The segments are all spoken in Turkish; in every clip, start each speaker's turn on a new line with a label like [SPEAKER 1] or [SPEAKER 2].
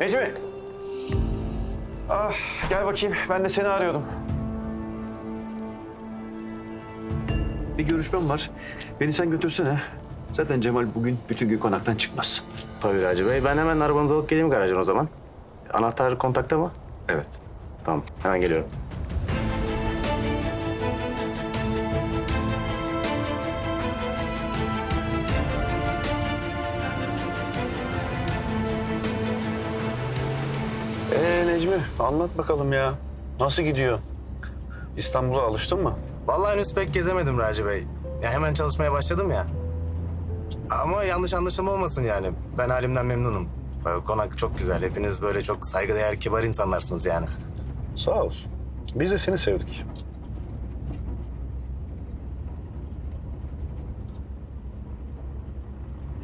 [SPEAKER 1] Necmi. Ah, gel bakayım. Ben de seni arıyordum. Bir görüşmem var. Beni sen götürsene. Zaten Cemal bugün bütün gün konaktan çıkmaz.
[SPEAKER 2] Tabii Raci Bey. Ben hemen arabanızı alıp geleyim garajdan o zaman. Anahtar kontakta mı?
[SPEAKER 1] Evet.
[SPEAKER 2] Tamam. Hemen geliyorum.
[SPEAKER 1] Ee Necmi, anlat bakalım ya. Nasıl gidiyor? İstanbul'a alıştın mı?
[SPEAKER 2] Vallahi henüz pek gezemedim Raci Bey. Ya hemen çalışmaya başladım ya. Ama yanlış anlaşılma olmasın yani. Ben halimden memnunum. Böyle Konak çok güzel. Hepiniz böyle çok saygıdeğer, kibar insanlarsınız yani.
[SPEAKER 1] Sağ ol. Biz de seni sevdik.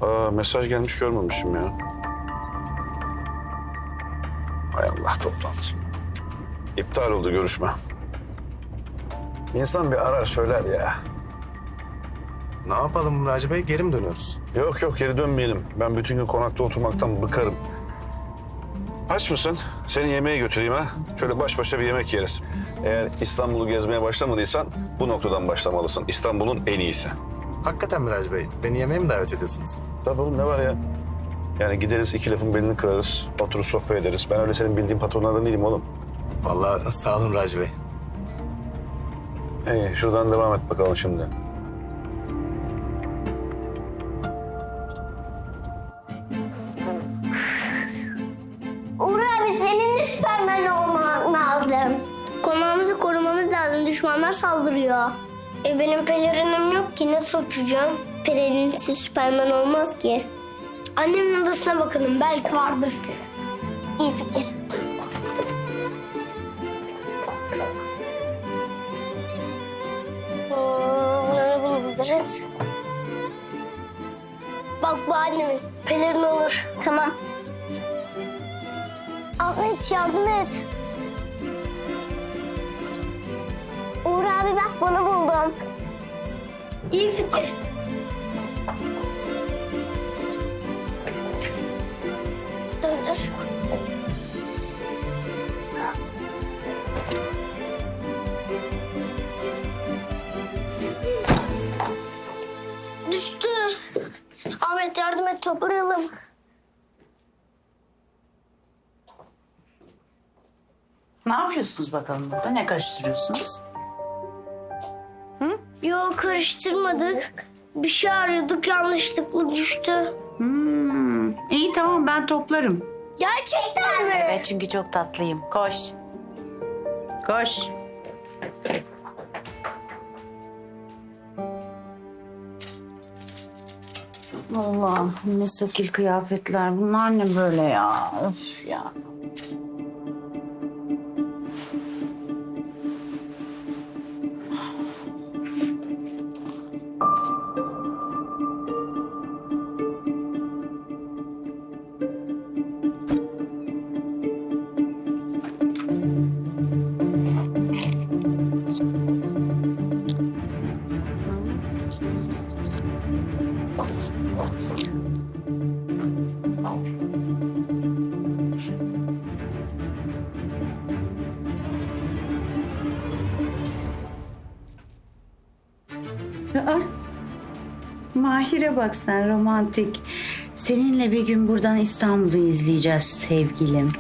[SPEAKER 1] Aa, mesaj gelmiş görmemişim ya. Allah toplantı. Cık, İptal oldu görüşme. İnsan bir arar söyler ya.
[SPEAKER 2] Ne yapalım Raci Bey? Geri mi dönüyoruz?
[SPEAKER 1] Yok yok geri dönmeyelim. Ben bütün gün konakta oturmaktan bıkarım. Aç mısın? Seni yemeğe götüreyim ha. Şöyle baş başa bir yemek yeriz. Eğer İstanbul'u gezmeye başlamadıysan bu noktadan başlamalısın. İstanbul'un en iyisi.
[SPEAKER 2] Hakikaten mi Raci Bey? Beni yemeğe mi davet ediyorsunuz?
[SPEAKER 1] Tabii oğlum ne var ya? Yani gideriz iki lafın belini kırarız. Oturur sohbet ederiz. Ben öyle senin bildiğin patronlardan değilim oğlum.
[SPEAKER 2] Vallahi sağ olun Raci Bey.
[SPEAKER 1] İyi şuradan devam et bakalım şimdi.
[SPEAKER 3] Uğur abi senin de Süpermen olman lazım. Konağımızı korumamız lazım. Düşmanlar saldırıyor. E benim pelerinim yok ki nasıl uçacağım? Pelerinsiz Süpermen olmaz ki. Annemin odasına bakalım belki vardır. İyi fikir. Hmm, bulabiliriz? Bak bu annemin. Pelerin olur. Tamam. Ahmet yardım et. Uğur abi bak bunu buldum. İyi fikir. Ahmet yardım et toplayalım.
[SPEAKER 4] Ne yapıyorsunuz bakalım burada? Ne karıştırıyorsunuz?
[SPEAKER 3] Yok karıştırmadık. Bir şey arıyorduk yanlışlıkla düştü.
[SPEAKER 4] Hmm, iyi tamam ben toplarım.
[SPEAKER 3] Gerçekten mi?
[SPEAKER 4] Evet çünkü çok tatlıyım. Koş. Koş. Allah ne sakil kıyafetler. Bunlar ne böyle ya? Öf ya. Aa, Mahir'e bak sen romantik. Seninle bir gün buradan İstanbul'u izleyeceğiz sevgilim.